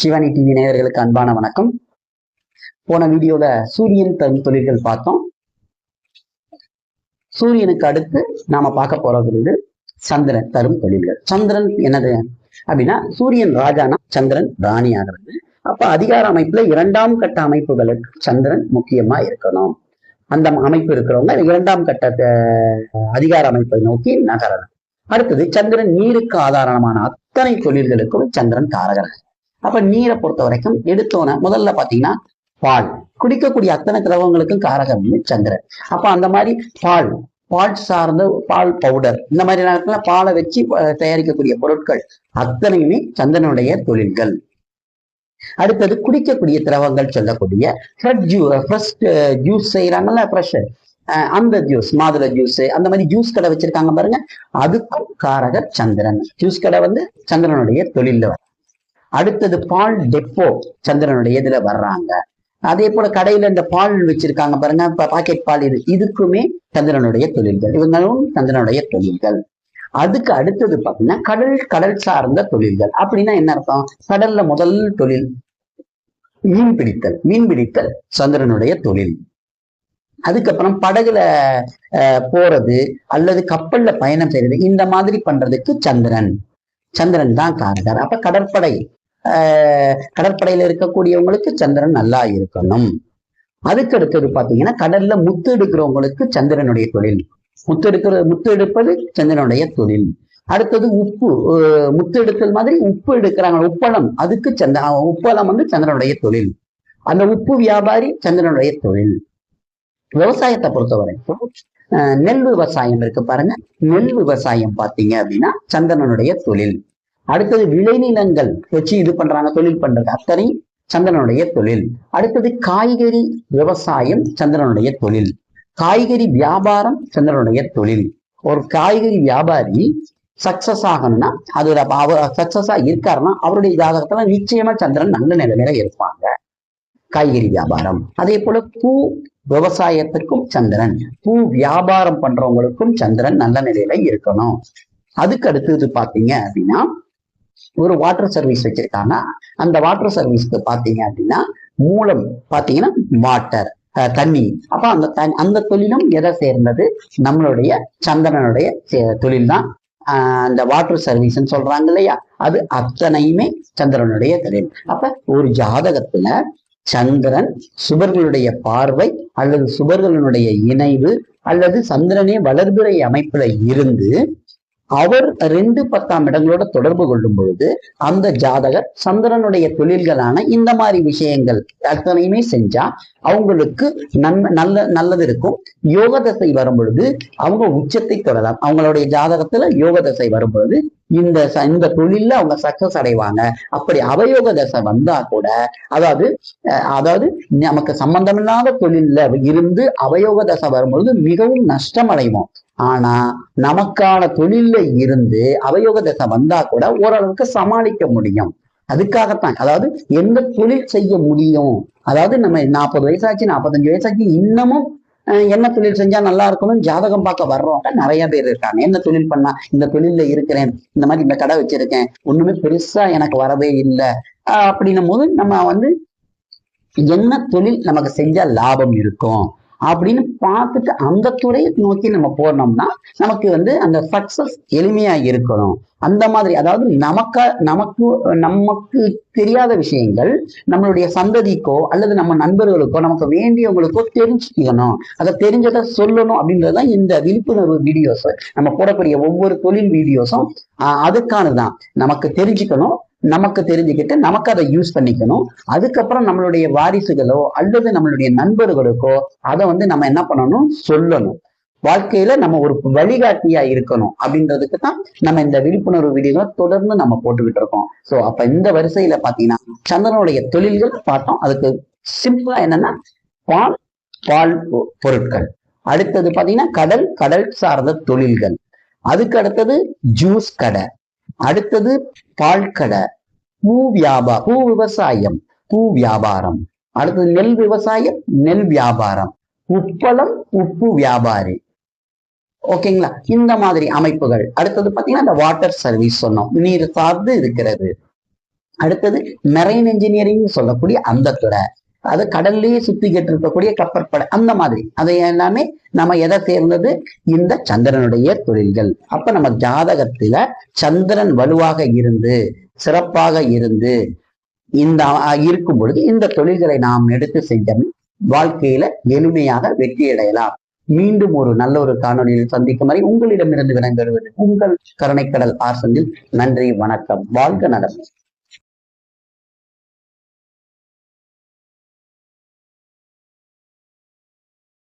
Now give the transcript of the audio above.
சிவனி TV நேயர்களுக்கு அன்பான வணக்கம். போன வீடியோல சூரியன் தரும் தொழில்கள் பார்த்தோம். சூரியனுக்கு அடுத்து நாம பார்க்க போறது வந்து சந்திரன் தரும் தொழில்கள். சந்திரன் என்னது? அப்படின்னா சூரியன் ராஜானா? சந்திரன் ராணி ஆகிறது. அப்ப அதிகார அமைப்புல இரண்டாம் கட்ட அமைப்புகளுக்கு சந்திரன் முக்கியமா இருக்கணும். அந்த அமைப்பு இருக்கிறவங்க இரண்டாம் கட்ட அதிகார அமைப்பை நோக்கி நகரணும். அடுத்தது சந்திரன் நீருக்கு ஆதாரமான அத்தனை தொழில்களுக்கும் சந்திரன் தாரகரன் அப்ப நீரை பொறுத்த வரைக்கும் எடுத்தோன்னே முதல்ல பாத்தீங்கன்னா பால். குடிக்கக்கூடிய அத்தனை திரவங்களுக்கும் காரகம் வந்து சந்திரன். அப்ப அந்த மாதிரி பால் பால் சார்ந்த பால் பவுடர் இந்த மாதிரி நேரத்துல பாலை வச்சு தயாரிக்கக்கூடிய பொருட்கள் அத்தனையுமே சந்திரனுடைய தொழில்கள். அடுத்தது குடிக்கக்கூடிய திரவங்கள் சொல்லக்கூடிய ஃப்ரெஷ் ஜூ ஃப்ரெஷ் ஜூஸ் செய்யறாங்கல்ல ஃப்ரெஷ் அந்த ஜூஸ் மாதுளை ஜூஸ் அந்த மாதிரி ஜூஸ் கடை வச்சிருக்காங்க பாருங்க. அதுக்கும் காரகர் சந்திரன். ஜூஸ் கடை வந்து சந்திரனுடைய தொழில அடுத்தது பால் டெப்போ சந்திரனுடைய இதுல வர்றாங்க. அதே போல கடையில இந்த பால் வச்சிருக்காங்க பாருங்க. பாக்கெட் பால் இது. இதுக்குமே சந்திரனுடைய தொழில்கள். இவங்களும் சந்திரனுடைய தொழில்கள். அதுக்கு அடுத்தது பாத்தீங்கன்னா கடல் கடல் சார்ந்த தொழில்கள். அப்படின்னா என்ன அர்த்தம்? கடல்ல முதல் தொழில் மீன் பிடித்தல். மீன் பிடித்தல் சந்திரனுடைய தொழில். அதுக்கப்புறம் படகுல போறது அல்லது கப்பல்ல பயணம் செய்யறது இந்த மாதிரி பண்றதுக்கு சந்திரன். சந்திரன் தான் காரகர். அப்ப கடற்படை. கடற்படையில இருக்கக்கூடியவங்களுக்கு சந்திரன் நல்லா இருக்கணும். அதுக்கு அடுத்தது பாத்தீங்கன்னா கடல்ல முத்து எடுக்கிறவங்களுக்கு சந்திரனுடைய தொழில். முத்து எடுக்கிற முத்து எடுப்பது சந்திரனுடைய தொழில். அடுத்தது உப்பு முத்து எடுத்தல் மாதிரி உப்பு எடுக்கிறாங்க. உப்பளம் அதுக்கு சந்த உப்பளம் வந்து சந்திரனுடைய தொழில். அந்த உப்பு வியாபாரி சந்திரனுடைய தொழில். விவசாயத்தை பொறுத்த வரைக்கும் நெல் விவசாயம் இருக்கு பாருங்க. நெல் விவசாயம் பார்த்தீங்க அப்படின்னா சந்திரனுடைய தொழில். அடுத்தது விளைநிலங்கள் வச்சு இது பண்றாங்க தொழில் பண்றது அத்தனை சந்திரனுடைய தொழில். அடுத்தது காய்கறி விவசாயம் சந்திரனுடைய தொழில். காய்கறி வியாபாரம் சந்திரனுடைய தொழில். ஒரு காய்கறி வியாபாரி சக்சஸ் ஆகணும்னா அது அவர் சக்சஸா இருக்காருன்னா அவருடைய ஜாதகத்துல நிச்சயமா சந்திரன் நல்ல நிலைமையில இருப்பாங்க. காய்கறி வியாபாரம். அதே போல பூ விவசாயத்துக்கும் சந்திரன். பூ வியாபாரம் பண்றவங்களுக்கும் சந்திரன் நல்ல நிலையில இருக்கணும். அதுக்கு அடுத்தது பாத்தீங்க அப்படின்னா ஒரு வாட்டர் சர்வீஸ் வச்சிருக்காங்க. அந்த வாட்டர் சர்வீஸ்க்கு பாத்தீங்க அப்படின்னா மூலம் பாத்தீங்கன்னா வாட்டர் தண்ணி. அப்ப அந்த அந்த தொழிலும் எதை சேர்ந்தது? நம்மளுடைய சந்திரனுடைய தொழில் தான் அந்த வாட்டர் சர்வீஸ்ன்னு சொல்றாங்க இல்லையா? அது அத்தனையுமே சந்திரனுடைய தொழில். அப்ப ஒரு ஜாதகத்துல சந்திரன் சுபர்களுடைய பார்வை அல்லது சுபர்களுடைய இணைவு அல்லது சந்திரனே வளர்பிறை அமைப்புல இருந்து அவர் ரெண்டு பத்தாம் இடங்களோட தொடர்பு கொள்ளும் பொழுது அந்த ஜாதகர் சந்திரனுடைய தொழில்களான இந்த மாதிரி விஷயங்கள் அத்தனையுமே செஞ்சா அவங்களுக்கு நன்மை நல்ல நல்லது இருக்கும். யோக தசை வரும் பொழுது அவங்க உச்சத்தை தொடரலாம் அவங்களுடைய ஜாதகத்துல யோக தசை வரும் பொழுது இந்த ச- இந்த தொழில்ல அவங்க சக்சஸ் அடைவாங்க. அப்படி அவயோக தசை வந்தா கூட அதாவது அஹ், அதாவது நமக்கு சம்பந்தமில்லாத தொழில்ல இருந்து அவயோக தசை வரும்பொழுது மிகவும் நஷ்டம் அடைவோம். ஆனா நமக்கான தொழில்ல இருந்து அவயோக தசை வந்தா கூட ஓரளவுக்கு சமாளிக்க முடியும். அதுக்காகத்தான். அதாவது எந்த தொழில் செய்ய முடியும்? அதாவது நம்ம நாற்பது வயசாச்சு நாற்பத்தஞ்சு வயசாச்சு இன்னமும் என்ன தொழில் செஞ்சா நல்லா இருக்கணும் ஜாதகம் பார்க்க வர்றவங்க நிறைய பேர் இருக்காங்க. என்ன தொழில் பண்ணா இந்த தொழில்ல இருக்கிறேன் இந்த மாதிரி இந்த கடை வச்சிருக்கேன் ஒண்ணுமே பெருசா எனக்கு வரவே இல்லை. அப்படின்னும் போது நம்ம வந்து என்ன தொழில் நமக்கு செஞ்சா லாபம் இருக்கும்? அப்படின்னு பார்த்துட்டு அந்த துறையை நோக்கி நம்ம போனோம்னா நமக்கு வந்து அந்த சக்சஸ் எளிமையா இருக்கணும். அந்த மாதிரி அதாவது நமக்கா நமக்கு நமக்கு தெரியாத விஷயங்கள் நம்மளுடைய சந்ததிக்கோ அல்லது நம்ம நண்பர்களுக்கோ நமக்கு வேண்டியவங்களுக்கோ தெரிஞ்சுக்கணும். அதை தெரிஞ்சதை சொல்லணும் அப்படின்றதுதான் இந்த விழிப்புணர்வு வீடியோஸ் நம்ம போடக்கூடிய ஒவ்வொரு தொழில் வீடியோஸும் அதுக்கானதுதான். நமக்கு தெரிஞ்சுக்கணும் நமக்கு தெரிஞ்சுக்கிட்டு நமக்கு அதை யூஸ் பண்ணிக்கணும். அதுக்கப்புறம் நம்மளுடைய வாரிசுகளோ அல்லது நம்மளுடைய நண்பர்களுக்கோ அதை வந்து நம்ம என்ன பண்ணணும்? சொல்லணும். வாழ்க்கையில நம்ம ஒரு வழிகாட்டியா இருக்கணும் அப்படின்றதுக்கு தான் நம்ம இந்த விழிப்புணர்வு வீடியோ தொடர்ந்து நம்ம போட்டுக்கிட்டு இருக்கோம். சோ அப்ப இந்த வரிசையில பாத்தீங்கன்னா சந்திரனுடைய தொழில்கள் பார்த்தோம். அதுக்கு சிம்பிளா என்னன்னா பால் பால் பொ- பொருட்கள். அடுத்தது பாத்தீங்கன்னா கடல் கடல் சார்ந்த தொழில்கள். அதுக்கு அடுத்தது ஜூஸ் கடை. அடுத்தது பால் கடை பூ வியாபா பூ விவசாயம் பூ வியாபாரம். அடுத்தது நெல் விவசாயம் நெல் வியாபாரம். உப்பளம் உப்பு வியாபாரி. ஓகேங்களா? இந்த மாதிரி அமைப்புகள். அடுத்தது பாத்தீங்கன்னா இந்த வாட்டர் சர்வீஸ் சொன்னோம். நீர் சார்ந்து இருக்கிறது. அடுத்தது மெரைன் இன்ஜினியரிங் சொல்லக்கூடிய அந்த துறை. அது கடல்லேயே சுத்திக்கிட்டு இருக்கக்கூடிய கப்பற்படை அந்த மாதிரி. அதை எல்லாமே நம்ம எதை சேர்ந்தது? இந்த சந்திரனுடைய தொழில்கள். அப்ப நம்ம ஜாதகத்துல சந்திரன் வலுவாக இருந்து சிறப்பாக இருந்து இந்த இருக்கும் பொழுது இந்த தொழில்களை நாம் எடுத்து செஞ்சோம் வாழ்க்கையில எளிமையாக வெற்றி அடையலாம். மீண்டும் ஒரு நல்ல ஒரு காணொலியில் சந்திக்கும் வரை உங்களிடமிருந்து விடைபெறுவது உங்கள் கருணைக்கடல் ஆசனில் நன்றி வணக்கம். வாழ்க நலம்